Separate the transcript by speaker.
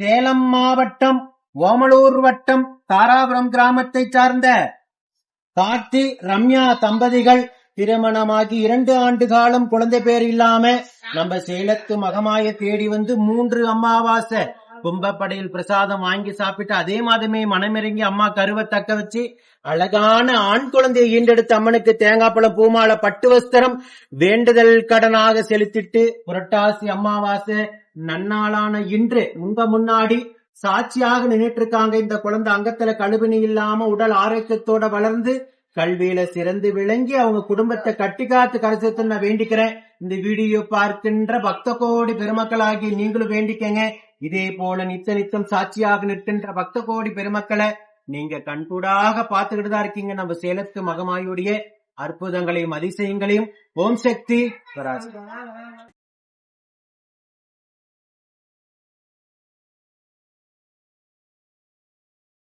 Speaker 1: சேலம் மாவட்டம் ஓமலூர் வட்டம் தாராபுரம் கிராமத்தை சார்ந்த கார்த்தி ரம்யா தம்பதிகள் திருமணமாகி இரண்டு ஆண்டு காலம் குழந்தை பேர் இல்லாம நம்ம சேலத்து மகமாய தேடி வந்து மூன்று அமாவாசை கும்பப்படையில் பிரசாதம் வாங்கி சாப்பிட்டு அதே மாதமே மனமிறங்கி அம்மா கருவை தக்க வச்சு அழகான ஆண் குழந்தையை ஈண்டெடுத்து அம்மனுக்கு தேங்காய் பழம் பூமாலை பட்டு வஸ்திரம் வேண்டுதல் கடனாக செலுத்திட்டு புரட்டாசி அமாவாசை நன்னாளான இன்று உங்க முன்னாடி சாட்சியாக நின்றுட்டு இருக்காங்க இந்த குழந்தை அங்கத்துல கழுவினி இல்லாம உடல் ஆரோக்கியத்தோட வளர்ந்து கல்வியில சிறந்து விளங்கி அவங்க குடும்பத்தை கட்டி காத்து கரைசத்து நான் வேண்டிக்கிறேன். இந்த வீடியோ பார்க்கின்ற பக்த கோடி பெருமக்களாகி நீங்களும் வேண்டிக்கங்க. இதே போல நித்த நித்தம் சாட்சியாக நிற்கின்ற பக்த கோடி பெருமக்களை நீங்க கண்கூடாக பார்த்துக்கிட்டு தான் இருக்கீங்க. நம்ம சேலத்து மகமாயுடைய அற்புதங்களையும் அதிசயங்களையும். ஓம் சக்தி.